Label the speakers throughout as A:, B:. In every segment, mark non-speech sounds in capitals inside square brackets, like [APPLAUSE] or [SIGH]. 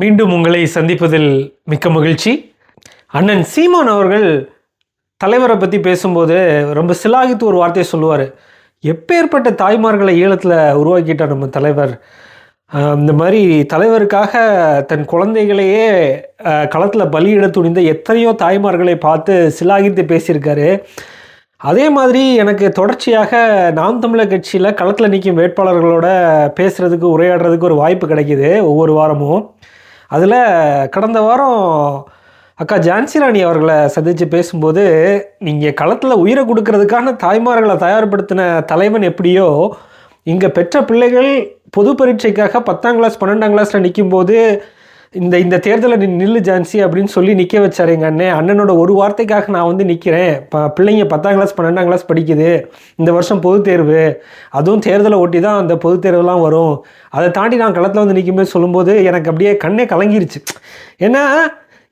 A: மீண்டும் உங்களை சந்திப்பதில் மிக்க மகிழ்ச்சி. அண்ணன் சீமான் அவர்கள் தலைவரை பற்றி பேசும்போது ரொம்ப சிலாகித்து ஒரு வார்த்தையை சொல்லுவார். எப்பேற்பட்ட தாய்மார்களை ஈழத்தில் உருவாக்கிட்டார் நம்ம தலைவர். இந்த மாதிரி தலைவருக்காக தன் குழந்தைகளையே களத்தில் பலியிட துணிந்த எத்தனையோ தாய்மார்களை பார்த்து சிலாகித்து பேசியிருக்காரு. அதே மாதிரி எனக்கு தொடர்ச்சியாக நாம் தமிழர் கட்சியில் களத்தில் நிற்கும் வேட்பாளர்களோட பேசுகிறதுக்கு உரையாடுறதுக்கு ஒரு வாய்ப்பு கிடைக்கிது ஒவ்வொரு வாரமும். அதில் கடந்த வாரம் அக்கா ஜான்சி ராணி அவர்களை சந்தித்து பேசும்போது நீங்கள் களத்தில் உயிரை கொடுக்கறதுக்கான தாய்மார்களை தயார்படுத்தின தலைவன் எப்படியோ இங்கே பெற்ற பிள்ளைகள் பொது பரீட்சைக்காக பத்தாம் கிளாஸ் பன்னெண்டாம் கிளாஸில் நிற்கும்போது இந்த இந்த தேர்தலில் நீ நில்லு ஜான்சி அப்படின்னு சொல்லி நிற்க வச்சார் எங்கள் அண்ணன் அண்ணனோட ஒரு வார்த்தைக்காக நான் வந்து நிற்கிறேன் இப்போ பிள்ளைங்க பத்தாம் கிளாஸ் பன்னெண்டாம் கிளாஸ் படிக்குது. இந்த வருஷம் பொது தேர்வு. அதுவும் தேர்தலை ஒட்டி தான் அந்த பொது தேர்வுலாம் வரும். அதை தாண்டி நான் களத்தில் வந்து நிற்கும்போது சொல்லும்போது எனக்கு அப்படியே கண்ணே கலங்கிருச்சு. ஏன்னா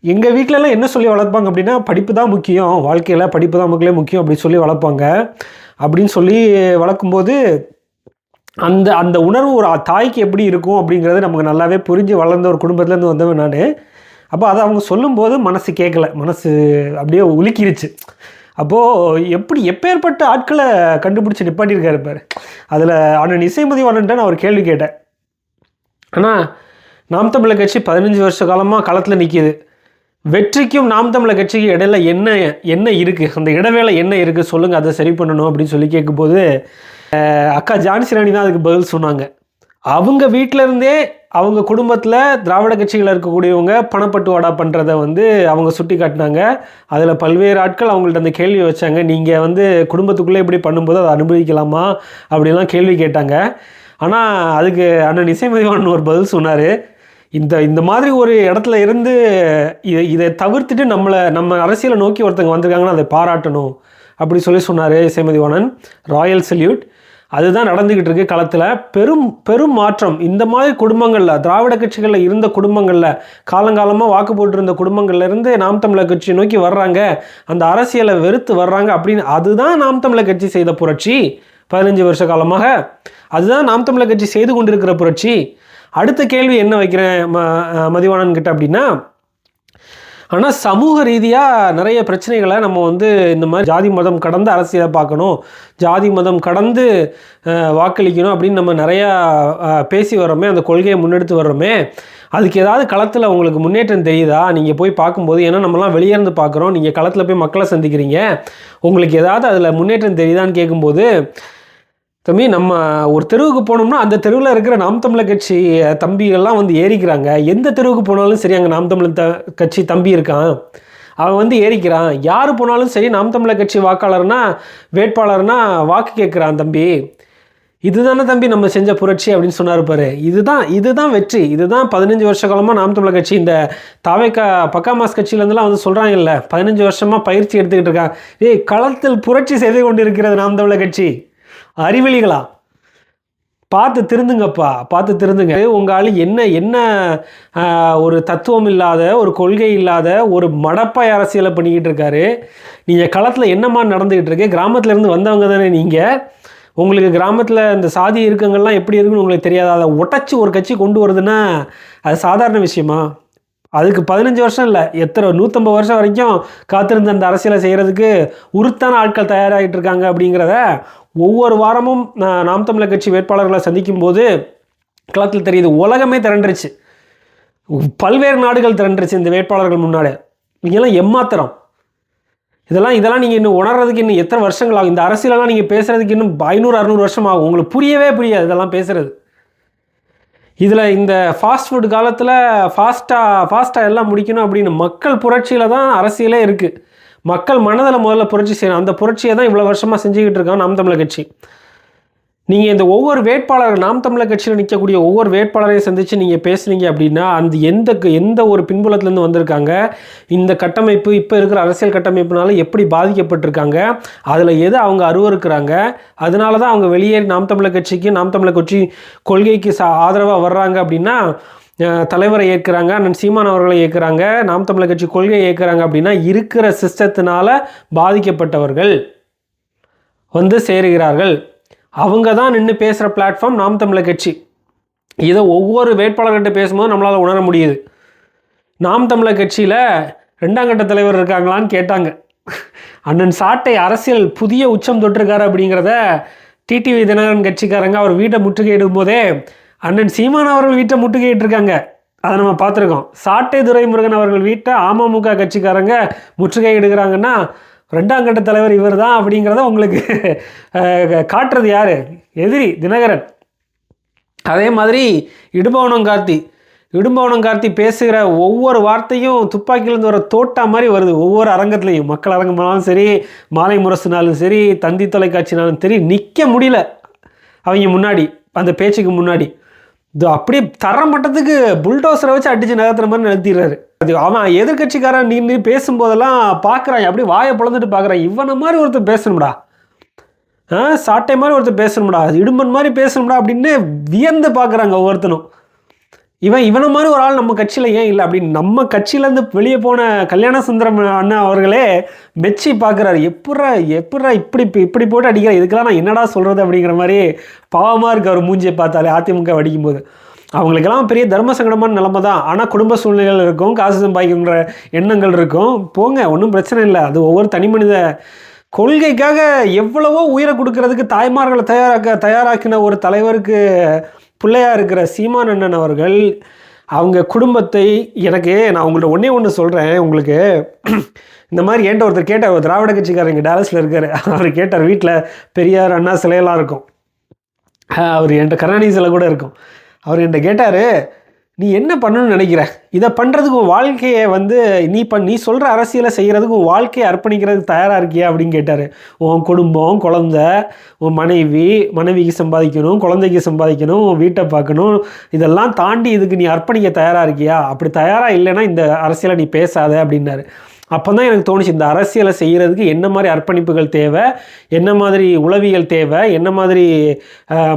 A: எங்கள் வீட்டிலலாம் என்ன சொல்லி வளர்ப்பாங்க அப்படின்னா படிப்பு தான் முக்கியம். வாழ்க்கையில் படிப்பு தான் மக்களே முக்கியம் அப்படின்னு சொல்லி வளர்ப்பாங்க. அப்படின்னு சொல்லி வளர்க்கும்போது அந்த அந்த உணர்வு ஒரு தாய்க்கு எப்படி இருக்கும் அப்படிங்கிறது நமக்கு நல்லாவே புரிஞ்சு வளர்ந்த ஒரு குடும்பத்துலேருந்து வந்தவன் நான். அப்போ அதை அவங்க சொல்லும்போது மனசு கேட்கல. மனசு அப்படியே உலுக்கிருச்சு. அப்போது எப்படி எப்பேற்பட்ட ஆட்களை கண்டுபிடிச்சி நிப்பாட்டியிருக்காரு பாரு. அதில் அண்ணன் இசைமதிவாளன்ட்ட நான் ஒரு கேள்வி கேட்டேன். ஆனால் நாம் தமிழர் கட்சி பதினஞ்சு வருஷ காலமாக களத்தில் நிற்கிது வெற்றிக்கும் நாம் தமிழர் கட்சிக்கு இடையில என்ன என்ன இருக்குது அந்த இடவேளை என்ன இருக்குது சொல்லுங்கள் அதை சரி பண்ணணும் அப்படின்னு சொல்லி கேட்கும்போது அக்கா ஜான்சி ராணி தான் அதுக்கு பதில் சொன்னாங்க. அவங்க வீட்டில இருந்தே அவங்க குடும்பத்தில் திராவிட கட்சிகளில் இருக்கக்கூடியவங்க பணப்பட்டுவாடா பண்ணுறத வந்து அவங்க சுட்டி காட்டினாங்க. அதில் பல்வேறு ஆட்கள் அவங்கள்ட்ட அந்த கேள்வி வச்சாங்க. நீங்கள் வந்து குடும்பத்துக்குள்ளே இப்படி பண்ணும்போது அதை அனுபவிக்கலாமா? அப்படிலாம் கேள்வி கேட்டாங்க. ஆனால் அதுக்கு அண்ணன் இசைமதிவான் ஒரு பதில் சொன்னார். இந்த இந்த மாதிரி ஒரு இடத்துல இருந்து இதை இதை தவிர்த்துட்டு நம்மளை நம்ம அரசியலை நோக்கி ஒருத்தங்க வந்திருக்காங்கன்னா அதை பாராட்டணும் அப்படி சொல்லி சொன்னார் இசைமதிவாணன் ராயல் சல்யூட். அதுதான் நடந்துக்கிட்டு இருக்கு களத்தில். பெரும் பெரும் மாற்றம். இந்த மாதிரி குடும்பங்களில் திராவிட கட்சிகளில் இருந்த குடும்பங்களில் காலங்காலமாக வாக்கு போட்டிருந்த குடும்பங்கள்ல இருந்து நாம் தமிழர் கட்சி நோக்கி வர்றாங்க. அந்த அரசியலை வெறுத்து வர்றாங்க அப்படின்னு அதுதான் நாம் தமிழர் கட்சி செய்த புரட்சி. பதினஞ்சு வருஷ காலமாக. அதுதான் நாம் தமிழர் கட்சி செய்து கொண்டிருக்கிற புரட்சி. அடுத்த கேள்வி என்ன வைக்கிறேன் ம மதிவாணன் கிட்ட அப்படின்னா ஆனால் சமூக ரீதியாக நிறைய பிரச்சனைகளை நம்ம வந்து இந்த மாதிரி ஜாதி மதம் கடந்து அரசியலை பார்க்கணும் ஜாதி மதம் கடந்து வாக்களிக்கணும் அப்படின்னு நம்ம நிறையா பேசி வர்றோமே அந்த கொள்கையை முன்னெடுத்து வர்றோமே அதுக்கு ஏதாவது களத்தில் உங்களுக்கு முன்னேற்றம் தெரியுதா? நீங்கள் போய் பார்க்கும்போது ஏன்னா நம்மலாம் வெளியே இருந்து பார்க்குறோம் நீங்கள் களத்தில் போய் மக்களை சந்திக்கிறீங்க உங்களுக்கு ஏதாவது அதில் முன்னேற்றம் தெரியுதான்னு கேட்கும்போது தம்பி நம்ம ஒரு தெருவுக்கு போனோம்னா அந்த தெருவில் இருக்கிற நாம் தமிழர் கட்சி தம்பிகள்லாம் வந்து ஏறிக்கிறாங்க. எந்த தெருவுக்கு போனாலும் சரி அங்கே நாம் தமிழர் த கட்சி தம்பி இருக்கான். அவன் வந்து ஏறிக்கிறான். யார் போனாலும் சரி நாம் தமிழர் கட்சி வாக்காளர்னா வேட்பாளர்னா வாக்கு கேட்குறான் தம்பி. இதுதானே தம்பி நம்ம செஞ்ச புரட்சி அப்படின்னு சொன்னார் பாரு. இதுதான் இதுதான் வெற்றி. இதுதான் பதினஞ்சு வருஷ காலமாக நாம் தமிழர் கட்சி. இந்த தாவேக்கா பக்காமாஸ் கட்சியிலேருந்துலாம் வந்து சொல்கிறாங்கல்ல பதினஞ்சு வருஷமாக பயிற்சி எடுத்துக்கிட்டு இருக்கான். ஏய் களத்தில் புரட்சி செய்து கொண்டிருக்கிறது நாம் தமிழர் கட்சி. அறிவெளிகளா பார்த்து திருந்துங்கப்பா பார்த்து திருந்துங்க. உங்க என்ன என்ன ஒரு தத்துவம் இல்லாத ஒரு கொள்கை இல்லாத ஒரு மடப்பாய் அரசியலை பண்ணிக்கிட்டு இருக்காரு. நீங்கள் களத்தில் என்னமா நடந்துக்கிட்டு இருக்கு? கிராமத்துலேருந்து வந்தவங்க தானே நீங்கள் உங்களுக்கு கிராமத்தில் இந்த சாதி இருக்கங்கள்லாம் எப்படி இருக்குன்னு உங்களுக்கு தெரியாது. அதை உடச்சி ஒரு கட்சி கொண்டு வருதுன்னா அது சாதாரண விஷயமா? அதுக்கு பதினஞ்சு வருஷம் இல்லை எத்தனை நூற்றம்பது வருஷம் வரைக்கும் காத்திருந்த அந்த அரசியலை செய்கிறதுக்கு உருத்தான ஆட்கள் தயாராகிட்டு இருக்காங்க அப்படிங்கிறத ஒவ்வொரு வாரமும் நாம் தமிழர் கட்சி வேட்பாளர்களை சந்திக்கும் போது களத்தில் தெரியுது உலகமே திரண்டுருச்சு. பல்வேறு நாடுகள் திரண்டுருச்சு இந்த வேட்பாளர்கள் முன்னாடி நீங்களாம் எம்மாத்திரம். இதெல்லாம் இதெல்லாம் நீங்கள் இன்னும் உணர்றதுக்கு இன்னும் எத்தனை வருஷங்கள் ஆகும்? இந்த அரசியலெல்லாம் நீங்கள் பேசுகிறதுக்கு இன்னும் ஐநூறு அறநூறு வருஷம் ஆகும். உங்களுக்கு புரியவே புரியாது இதெல்லாம் பேசுகிறது இதில் இந்த ஃபாஸ்ட் ஃபுட் காலத்தில் ஃபாஸ்ட்டாக ஃபாஸ்ட்டாக எல்லாம் முடிக்கணும் அப்படின்னு மக்கள் புரட்சியில் தான் அரசியலே இருக்குது மக்கள் மனதில் முதல்ல புரட்சி செய்யணும். அந்த புரட்சியை தான் இவ்வளோ வருஷமாக செஞ்சுக்கிட்டு இருக்காங்க நாம் தமிழர் கட்சி. நீங்கள் இந்த ஒவ்வொரு வேட்பாளர் நாம் தமிழர் கட்சியில் நிற்கக்கூடிய ஒவ்வொரு வேட்பாளரையும் சந்தித்து நீங்கள் பேசுனீங்க அப்படின்னா அந்த எந்த எந்த ஒரு பின்புலத்துலேருந்து வந்திருக்காங்க? இந்த கட்டமைப்பு இப்போ இருக்கிற அரசியல் கட்டமைப்புனால எப்படி பாதிக்கப்பட்டிருக்காங்க? அதில் எது அவங்க அருவருக்கிறாங்க அதனால தான் அவங்க வெளியேறி நாம் தமிழர் கட்சிக்கு நாம் தமிழர் கட்சி கொள்கைக்கு சா ஆதரவாக வர்றாங்க அப்படின்னா தலைவரை ஏற்கிறாங்க அண்ணன் சீமான் அவர்களை ஏற்கிறாங்க நாம் தமிழர் கட்சி கொள்கையை ஏற்கிறாங்க அப்படின்னா இருக்கிற சிஸ்டத்தினால பாதிக்கப்பட்டவர்கள் வந்து சேருகிறார்கள். அவங்க தான் நின்று பேசுகிற பிளாட்ஃபார்ம் நாம் தமிழர் கட்சி. இதை ஒவ்வொரு வேட்பாளர்கிட்ட பேசும்போது நம்மளால் உணர முடியுது. நாம் தமிழர் கட்சியில் ரெண்டாம் கட்ட தலைவர் இருக்காங்களான்னு கேட்டாங்க. அண்ணன் சாட்டை அரசியல் புதிய உச்சம் தொட்டிருக்காரு அப்படிங்கிறத டிடிவி தினகரன் கட்சிக்காரங்க அவர் வீட்டை முற்றுகையிடும் போதே அண்ணன் சீமான் அவர்கள் வீட்டை முற்றுகையிட்டிருக்காங்க. அதை நம்ம பார்த்துருக்கோம். சாட்டை துரைமுருகன் அவர்கள் வீட்டை அமமுக கட்சிக்காரங்க முற்றுகையிடுகிறாங்கன்னா ரெண்டாம் கட்ட தலைவர் இவர் தான் அப்படிங்கிறத உங்களுக்கு காட்டுறது யார்? எதிரி தினகரன். அதே மாதிரி இடுபவனம் கார்த்தி. இடும்பவனம் கார்த்தி பேசுகிற ஒவ்வொரு வார்த்தையும் துப்பாக்கியிலேருந்து வர தோட்டா மாதிரி வருது. ஒவ்வொரு அரங்கத்துலேயும். மக்கள் அரங்கம்னாலும் சரி மாலை முரசுனாலும் சரி தந்தி தொலைக்காட்சினாலும் சரி நிற்க முடியல. அவங்க முன்னாடி அந்த பேச்சுக்கு முன்னாடி. இது அப்படியே தர மட்டத்துக்கு புல்டோசரை வச்சு அடிச்சு நகர்த்துற மாதிரி நிறுத்திடுறாரு. அது அவன் எதிர்கட்சிக்காரன் நின்று பேசும்போதெல்லாம் பார்க்குறான் அப்படியே வாயை பிளந்துட்டு பார்க்குறான் இவனை மாதிரி ஒருத்தர் பேசணும்டா. ஆ சாட்டை மாதிரி ஒருத்தர் பேசணும்டா. இடும்பன் மாதிரி பேசணும்டா அப்படின்னு வியந்து பார்க்குறாங்க ஒவ்வொருத்தனும். இவன் இவனை மாதிரி ஒரு ஆள் நம்ம கட்சியில் ஏன் இல்லை? அப்படின்னு நம்ம கட்சியிலேருந்து வெளியே போன கல்யாண சுந்தரம் அண்ணா அவர்களே மெச்சி பார்க்குறாரு எப்பட்றா எப்பட்றா இப்படி இப்படி போட்டு அடிக்கிற இதுக்கெல்லாம் நான் என்னடா சொல்கிறது அப்படிங்கிற மாதிரி பாவமாக இருக்கு அவர் மூஞ்சியை பார்த்தாலே அதிமுக அடிக்கும்போது அவங்களுக்கெல்லாம் பெரிய தர்ம சங்கடமான நிலைமை தான். ஆனால் குடும்ப சூழ்நிலைகள் இருக்கும் காசு சம்பாதிக்கின்ற எண்ணங்கள் இருக்கும். போங்க ஒன்றும் பிரச்சனை இல்லை. அது ஒவ்வொரு தனி மனித கொள்கைக்காக எவ்வளவோ உயிரை கொடுக்கறதுக்கு தாய்மார்களை தயாராக்க தயாராக்கின ஒரு தலைவருக்கு பிள்ளையாக இருக்கிற சீமான் அண்ணன் அவர்கள் அவங்க குடும்பத்தை எனக்கு நான் உங்கள்ட்ட ஒன்றே ஒன்று சொல்கிறேன் உங்களுக்கு [CLEARS THROAT] இந்த மாதிரி ஏன்ட்ட ஒருத்தர் கேட்டார் ஒரு திராவிட கட்சிக்காரர் இங்கே டேலஸில் இருக்கார். [LAUGHS] அவர் கேட்டார் வீட்டில் பெரியார் அண்ணா சிலையெல்லாம் இருக்கும். அவர் என்கிட்ட கருணாநிதி சிலை கூட இருக்கும். அவர் என்கிட்ட கேட்டார் நீ என்ன பண்ணணும்னு நினைக்கிற? இதை பண்ணுறதுக்கு உன் வாழ்க்கையை வந்து நீ பண் நீ சொல்கிற அரசியலை செய்கிறதுக்கு உன் வாழ்க்கையை அர்ப்பணிக்கிறதுக்கு தயாராக இருக்கியா அப்படின்னு கேட்டார். உன் குடும்பம் குழந்த உன் மனைவி மனைவிக்கு சம்பாதிக்கணும் குழந்தைக்கு சம்பாதிக்கணும் உன் வீட்டை பார்க்கணும் இதெல்லாம் தாண்டி இதுக்கு நீ அர்ப்பணிக்க தயாராக இருக்கியா? அப்படி தயாராக இல்லைன்னா இந்த அரசியலை நீ பேசாத அப்படின்னாரு. அப்போ தான் எனக்கு தோணுச்சு இந்த அரசியலை செய்கிறதுக்கு என்ன மாதிரி அர்ப்பணிப்புகள் தேவை என்ன மாதிரி உளவியல் தேவை என்ன மாதிரி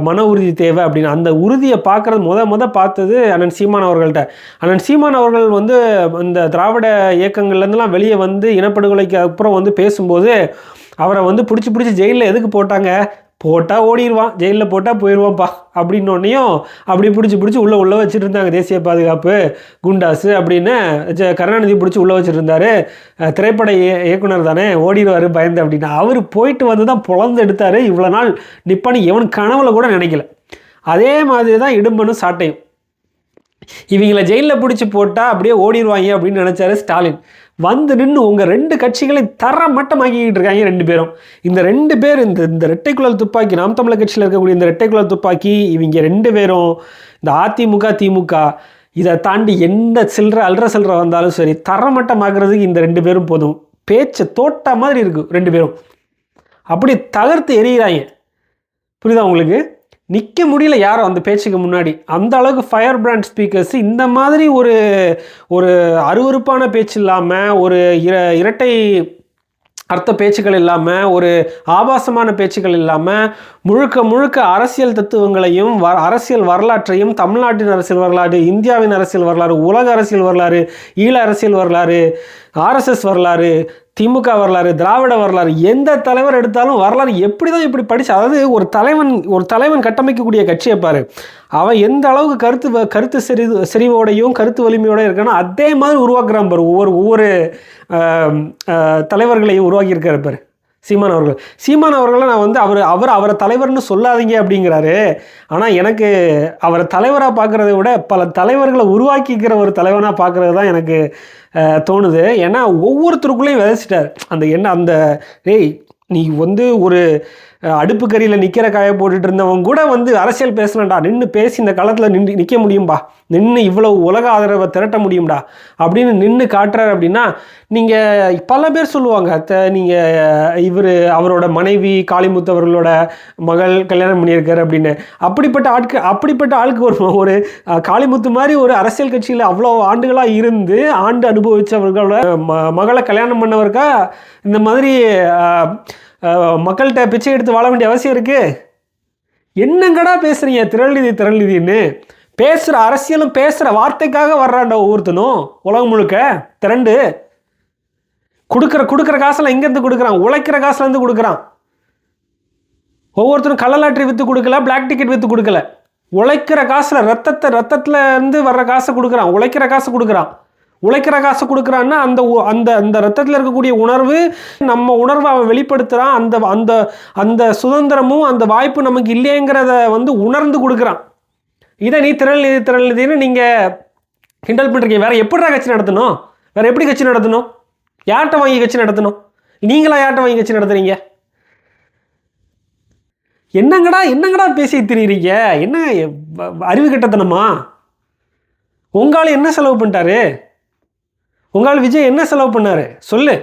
A: மன உறுதி தேவை அப்படின்னு அந்த உறுதியை பார்க்குறது முத முத பார்த்தது அண்ணன் சீமான் அவர்கள்ட்ட. அண்ணன் சீமான் அவர்கள் வந்து இந்த திராவிட இயக்கங்கள்லேருந்துலாம் வெளியே வந்து இனப்படுகொலைக்கு அப்புறம் வந்து பேசும்போது அவரை வந்து பிடிச்சி பிடிச்சி ஜெயிலில் எதுக்கு போட்டாங்க? போட்டால் ஓடிடுவான் ஜெயிலில் போட்டால் போயிடுவான்ப்பா அப்படின்னோடனையும் அப்படி பிடிச்சி பிடிச்சி உள்ளே உள்ளே வச்சுட்டு இருந்தாங்க தேசிய பாதுகாப்பு குண்டாஸு அப்படின்னு. கருணாநிதி பிடிச்சி உள்ளே வச்சுருந்தாரு. திரைப்பட இயக்குனர் தானே ஓடிடுவார் பயந்து அப்படின்னா. அவர் போயிட்டு வந்து தான் புலந்து எடுத்தார். இவ்வளோ நாள் நிப்பான்னு எவன் கனவுல கூட நினைக்கல. அதே மாதிரி தான் இடும்பனும் சாட்டையும். இவங்களை ஜெயிலில் பிடிச்சி போட்டால் அப்படியே ஓடிடுவாங்க அப்படின்னு நினச்சாரு ஸ்டாலின். வந்து நின்று உங்கள் ரெண்டு கட்சிகளை தர மட்டமாக்கிக்கிட்டு இருக்காங்க ரெண்டு பேரும். இந்த ரெண்டு பேர் இந்த இந்த ரெட்டைக்குழல் துப்பாக்கி நாம் தமிழர் கட்சியில் இருக்கக்கூடிய இந்த ரெட்டைக்குழல் துப்பாக்கி இவங்க ரெண்டு பேரும் இந்த அதிமுக திமுக இதை தாண்டி எந்த சில்லற அல்ற சில்லற வந்தாலும் சரி தரமட்டமாக்குறதுக்கு இந்த ரெண்டு பேரும் போதும். பேச்சை தோட்ட மாதிரி இருக்கு ரெண்டு பேரும். அப்படி தகர்த்து எரியிறாங்க புரியுதா உங்களுக்கு? நிற்க முடியல யாரும் அந்த பேச்சுக்கு முன்னாடி. அந்த அளவுக்கு ஃபயர் பிராண்ட் ஸ்பீக்கர்ஸ் இந்த மாதிரி ஒரு ஒரு அருவருப்பான பேச்சு இல்லாமல் ஒரு இர இரட்டை அர்த்த பேச்சுக்கள் இல்லாமல் ஒரு ஆபாசமான பேச்சுக்கள் இல்லாமல் முழுக்க முழுக்க அரசியல் தத்துவங்களையும் வ அரசியல் வரலாற்றையும் தமிழ்நாட்டின் அரசியல் வரலாறு இந்தியாவின் அரசியல் வரலாறு உலக அரசியல் வரலாறு ஈழ அரசியல் வரலாறு ஆர்எஸ்எஸ் வரலாறு திமுக வரலாறு திராவிட வரலாறு எந்த தலைவர் எடுத்தாலும் வரலாறு எப்படி தான் இப்படி படிச்சு அதாவது ஒரு தலைவன் ஒரு தலைவன் கட்டமைக்கக்கூடிய கட்சியை பாரு. அவன் எந்த அளவுக்கு கருத்து வ- கருத்து செறி செறிவோடையும் கருத்து வலிமையோட இருக்கானோ அதே மாதிரி உருவாக்குறான் பாரு. ஒவ்வொரு ஒவ்வொரு தலைவர்களையும் உருவாக்கியிருக்காரு பாரு. சீமான் அவர்கள். சீமான் அவர்களை நான் வந்து அவர் அவர் அவரை தலைவர்னு சொல்லாதீங்க அப்படிங்கிறாரு. ஆனால் எனக்கு அவரை தலைவராக பார்க்குறத விட பல தலைவர்களை உருவாக்கிக்கிற ஒரு தலைவனாக பார்க்குறது தான் எனக்கு தோணுது. ஏன்னா ஒவ்வொருத்தருக்குள்ளேயும் விதைச்சிட்டார். அந்த என்ன அந்த ஏய் நீ வந்து ஒரு அடுப்பு கறியில் நிற்கிற காய போட்டுட்டு இருந்தவன் கூட வந்து அரசியல் பேசலண்டா நின்று பேசி இந்த களத்தில் நின்று நிற்க முடியும்பா. நின்று இவ்வளவு உலக ஆதரவை திரட்ட முடியும்டா. அப்படின்னு நின்று காட்டுறாரு அப்படின்னா நீங்கள் பல பேர் சொல்லுவாங்க நீங்கள் இவர் அவரோட மனைவி காளிமுத்து அவர்களோட மகள் கல்யாணம் பண்ணியிருக்காரு அப்படின்னு. அப்படிப்பட்ட ஆட்கு அப்படிப்பட்ட ஆளுக்கு ஒரு ஒரு காளிமுத்து மாதிரி ஒரு அரசியல் கட்சியில் அவ்வளோ ஆண்டுகளாக இருந்து ஆண்டு அனுபவித்தவர்களோட ம மகளை கல்யாணம் பண்ணவருக்கா இந்த மாதிரி மக்கள்கிட்ட பிச்சை எடுத்து வாழ வேண்டிய அவசியம் இருக்குது என்னங்கடா பேசுகிறீங்க திரள்நிதி திரள்நிதின்னு. பேசுகிற அரசியலும் பேசுகிற வார்த்தைக்காக வர்றான்டா ஒவ்வொருத்தனும் உலகம் முழுக்க. திரண்டு. கொடுக்குற கொடுக்குற காசெல்லாம் எங்கேருந்து கொடுக்குறான். உழைக்கிற காசுலேருந்து கொடுக்குறான். ஒவ்வொருத்தரும் கள்ளலாட்டரி விற்று கொடுக்கல பிளாக் டிக்கெட் விற்று கொடுக்கல. உழைக்கிற காசில் ரத்தத்தை ரத்தத்தில் இருந்து வர்ற காசை கொடுக்குறான். உழைக்கிற காசை கொடுக்குறான். உழைக்கிற காசை கொடுக்குறான்னா அந்த உ- அந்த அந்த ரத்தத்தில் இருக்கக்கூடிய உணர்வு நம்ம உணர்வை அவன் வெளிப்படுத்துகிறான் அந்த அந்த அந்த சுதந்திரமும் அந்த வாய்ப்பு நமக்கு இல்லைங்கிறத வந்து உணர்ந்து கொடுக்குறான். இதை நீ திரள் நிதி நீங்கள் கிண்டல் பண்ணுறீங்க வேறு எப்படிடா கட்சி நடத்தணும்? வேறு எப்படி கட்சி நடத்தணும்? யார்கிட்ட வாங்கி கட்சி நடத்தணும்? நீங்களா யார்கிட்ட வாங்கி கட்சி நடத்துறீங்க? என்னங்கடா என்னங்கடா பேசி திரியிறீங்க? என்ன அறிவு கட்டத்தனமா? உங்களால் என்ன செலவு பண்ணிட்டாரு? உங்களால் விஜய் என்ன செலவு பண்ணார்? சொல்லு.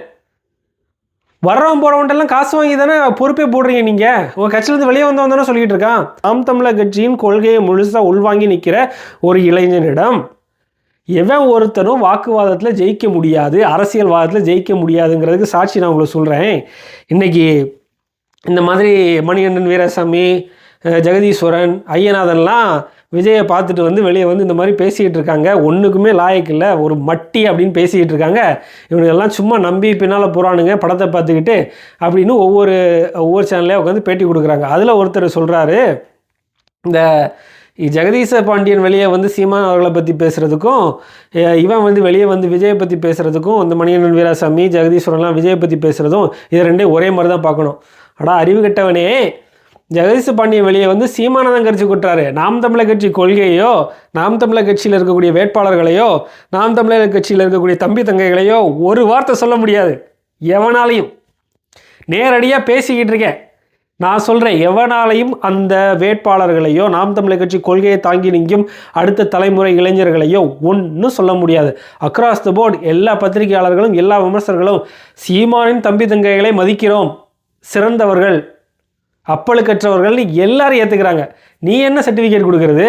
A: வர்றவன் போகிறவன்ட்டெல்லாம் காசு வாங்கி தானே பொறுப்பே போடுறீங்க நீங்கள் உங்கள் கட்சியிலேருந்து வெளியே வந்தவன் தானே சொல்லிட்டு இருக்கான். ஆம் தமிழர் கட்சியின் கொள்கையை முழுசாக உள்வாங்கி நிற்கிற ஒரு இளைஞனிடம் எவன் ஒருத்தரும் வாக்குவாதத்தில் ஜெயிக்க முடியாது அரசியல்வாதத்தில் ஜெயிக்க முடியாதுங்கிறதுக்கு சாட்சி நான் உங்களுக்கு சொல்கிறேன் இன்னைக்கு இந்த மாதிரி மணிகண்டன் வீராசாமி ஜெகதீஸ்வரன் ஐயநாதன்லாம் விஜயை பார்த்துட்டு வந்து வெளியே வந்து இந்த மாதிரி பேசிக்கிட்டு இருக்காங்க. ஒன்றுக்குமே லாயக்கு இல்லை ஒரு மட்டி அப்படின்னு பேசிக்கிட்டு இருக்காங்க. இவனுங்கெல்லாம் சும்மா நம்பி பின்னால் போகிறானுங்க படத்தை பார்த்துக்கிட்டு அப்படின்னு ஒவ்வொரு ஒவ்வொரு சேனல்லையும் உட்காந்து பேட்டி கொடுக்குறாங்க. அதில் ஒருத்தர் சொல்கிறாரு இந்த ஜெகதீச பாண்டியன் வெளியே வந்து சீமான் அவர்களை பற்றி பேசுகிறதுக்கும் இவன் வந்து வெளியே வந்து விஜயை பற்றி பேசுகிறதுக்கும் இந்த மணிகண்டன் வீராசாமி ஜெகதீஸ்வரன்லாம் விஜயை பற்றி பேசுகிறதும் இது ரெண்டே ஒரே மாதிரி தான் பார்க்கணும். அடா அறிவு கெட்டவனே. ஜெகதீஷ் பாண்டியன் வெளியே வந்து சீமானந்தம் கட்சி கூட்டுறாரு. நாம் தமிழர் கட்சி கொள்கையோ நாம் தமிழர் கட்சியில் இருக்கக்கூடிய வேட்பாளர்களையோ நாம் தமிழர் கட்சியில் இருக்கக்கூடிய தம்பி தங்கைகளையோ ஒரு வார்த்தை சொல்ல முடியாது. எவனாலையும். நேரடியாக பேசிக்கிட்டு இருக்கேன். நான் சொல்கிறேன் எவனாலையும் அந்த வேட்பாளர்களையோ நாம் தமிழர் கட்சி கொள்கையை தாங்கி நிற்கும் அடுத்த தலைமுறை இளைஞர்களையோ ஒன்றும் சொல்ல முடியாது. அக்ராஸ் த போர்டு எல்லா பத்திரிகையாளர்களும் எல்லா விமர்சகர்களும் சீமானின் தம்பி தங்கைகளை மதிக்கிறோம். சிறந்தவர்கள். அப்பழுக்கற்றவர்கள்னு எல்லாரும் ஏற்றுக்கிறாங்க நீ என்ன சர்டிஃபிகேட் கொடுக்கறது?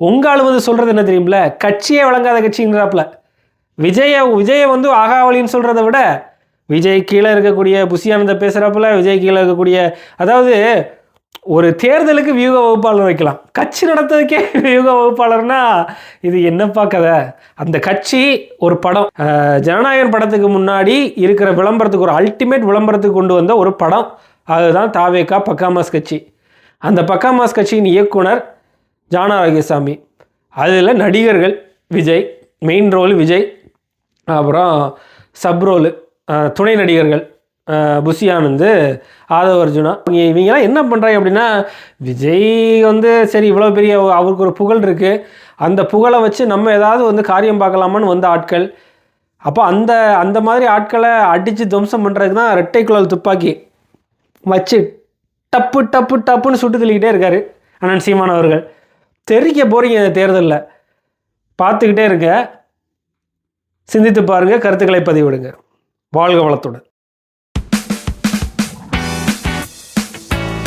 A: உங்க அளவு வந்து சொல்கிறது என்ன தெரியும்ல? கட்சியே வழங்காத கட்சிங்கிறாப்புல விஜய விஜயை வந்து ஆகாவளின்னு சொல்கிறத விட விஜய் கீழே இருக்கக்கூடிய புசியானந்த பேசுகிறாப்புல விஜய் கீழே இருக்கக்கூடிய அதாவது ஒரு தேர்தலுக்கு வியூக வகுப்பாளர் வைக்கலாம். கட்சி நடத்துறதுக்கே [LAUGHS] வியூக வகுப்பாளர்னா இது என்னப்பா கதை? அந்த கட்சி ஒரு படம். ஜனநாயகன் படத்துக்கு முன்னாடி இருக்கிற விளம்பரத்துக்கு ஒரு அல்டிமேட் விளம்பரத்துக்கு கொண்டு வந்த ஒரு படம். அதுதான் தாவேக்கா பக்காமாஸ் கட்சி. அந்த பக்காமாஸ் கட்சியின் இயக்குனர் ஜான அதில் நடிகர்கள் விஜய் மெயின் ரோல் விஜய் அப்புறம் சப் ரோலு துணை நடிகர்கள் புஷியானந்து ஆதவ அர்ஜுனா. இவங்க இவங்கெல்லாம் என்ன பண்ணுறாங்க அப்படின்னா விஜய் வந்து சரி இவ்வளோ பெரிய அவருக்கு ஒரு புகழ் இருக்குது அந்த புகழை வச்சு நம்ம ஏதாவது வந்து காரியம் பார்க்கலாமான்னு வந்த ஆட்கள். அப்போ அந்த அந்த மாதிரி ஆட்களை அடித்து துவம்சம் பண்ணுறதுக்கு தான் ரெட்டை குழல் துப்பாக்கி. வச்சு டப்பு டப்பு டப்புன்னு சுட்டு தள்ளிக்கிட்டே இருக்காரு அண்ணன் சீமான் அவர்கள். தெரிக்க போகிறீங்க இந்த தேர்தலில். பார்த்துக்கிட்டே இருங்க. சிந்தித்து பாருங்கள் கருத்துக்களை பதிவிடுங்க. வாழ்க வளத்துடன்.